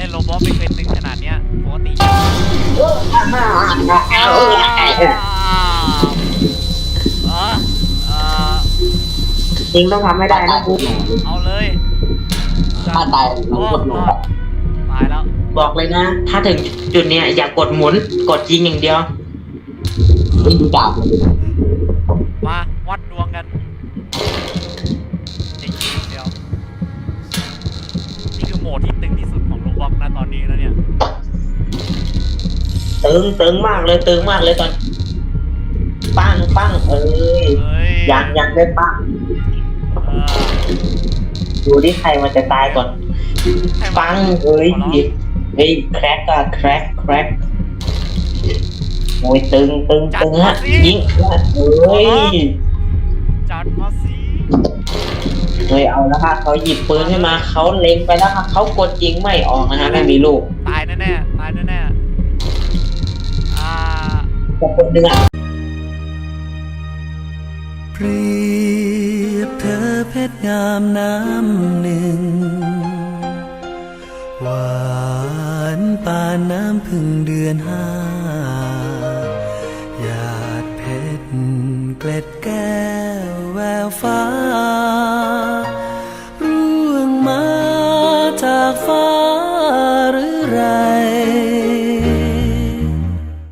ล่นโรบอทไม่เคยตึงขนาดเนี้ยปกติเอาอ่าอ่าจริงต้องทำให้ได้นะกูเอาเลยถ้าตายโอ้กดลงตายแล้วบอกเลยนะ ถ้าถึงจุดเนี้ยอย่ากดหมุน กดยิงอย่างเดียวเป็นดูดาบเลยมาวัดดวงกันจริงๆเดียวนี่คือโหมดที่ตึงที่สุดข องโรบอทนะตอนนี้นะเนี่ย ตึงตึงมากเลยตึงมากเลยตอน ปั้งปั้งเอ้ยเฮ้ยยังยังได้ปั้งเออดูที่ใครมันจะตายก่อน ให้มันปังเฮ้ยขอร้องเฮ้ยแครกอะแครกแครกโอ้ยตึงตึงตึงฮะยิงเฮ้ยจัดมาสิ เฮ้ยเอาแล้วฮะเขาหยิบปืนขึ้นมาเขาเล็งไปแล้วฮะเขากดยิงไม่ออกนะฮะไม่มีลูกตายแน่ๆตายแน่ๆอ่าแต่คนหนึ่งอะเปรียบเธอเพชรงามน้ำหนึ่งหวานปานน้ำพึ่งเดือนห้าหยาดเพชรเกล็ดแก้วแววฟ้าากฟ้าหรือไร